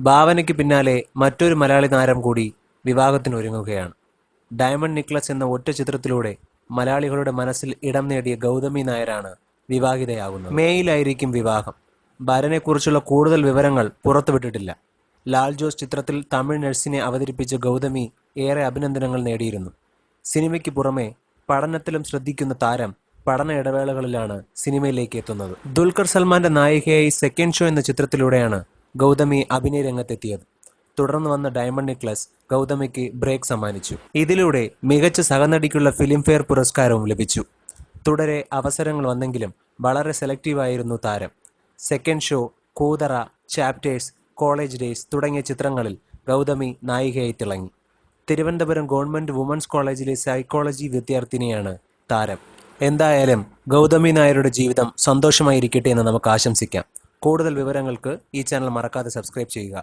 ഭാവനയ്ക്ക് പിന്നാലെ മറ്റൊരു മലയാളി താരം കൂടി വിവാഹത്തിനൊരുങ്ങുകയാണ്. ഡയമണ്ട് നിക്ലസ് എന്ന ഒറ്റ ചിത്രത്തിലൂടെ മലയാളികളുടെ മനസ്സിൽ ഇടം നേടിയ ഗൗതമി നായരാണ് വിവാഹിതയാകുന്നത്. മേയിലായിരിക്കും വിവാഹം. ഭരനെക്കുറിച്ചുള്ള കൂടുതൽ വിവരങ്ങൾ പുറത്തുവിട്ടിട്ടില്ല. ലാൽ ജോസ് ചിത്രത്തിൽ തമിഴ് നഴ്സിനെ അവതരിപ്പിച്ച ഗൗതമി ഏറെ അഭിനന്ദനങ്ങൾ നേടിയിരുന്നു. സിനിമയ്ക്ക് പുറമെ പഠനത്തിലും ശ്രദ്ധിക്കുന്ന താരം പഠന ഇടവേളകളിലാണ് സിനിമയിലേക്ക് എത്തുന്നത്. ദുൽഖർ സൽമാന്റെ നായികയായി സെക്കൻഡ് ഷോ എന്ന ചിത്രത്തിലൂടെയാണ് ഗൗതമി അഭിനയ രംഗത്തെത്തിയത്. തുടർന്ന് വന്ന ഡയമണ്ട് നെക്ലസ് ഗൗതമിക്ക് ബ്രേക്ക് സമ്മാനിച്ചു. ഇതിലൂടെ മികച്ച സഹനടിക്കുള്ള ഫിലിംഫെയർ പുരസ്കാരവും ലഭിച്ചു. തുടരെ അവസരങ്ങൾ വന്നെങ്കിലും വളരെ സെലക്റ്റീവായിരുന്നു താരം. Second show Koothara chapters college days തുടങ്ങിയ ചിത്രങ്ങളിൽ ഗൗതമി നായികയായി തിളങ്ങി. തിരുവനന്തപുരം ഗവൺമെന്റ് വുമൻസ് കോളേജിലെ സൈക്കോളജി വിദ്യാർത്ഥിനിയാണ് താരം. എന്തായാലും ഗൗതമി നായരുടെ ജീവിതം സന്തോഷമായിരിക്കട്ടെ എന്ന് നമുക്ക് ആശംസിക്കാം. കൂടുതൽ വിവരങ്ങൾക്ക് ഈ ചാനൽ മറക്കാതെ സബ്സ്ക്രൈബ് ചെയ്യുക.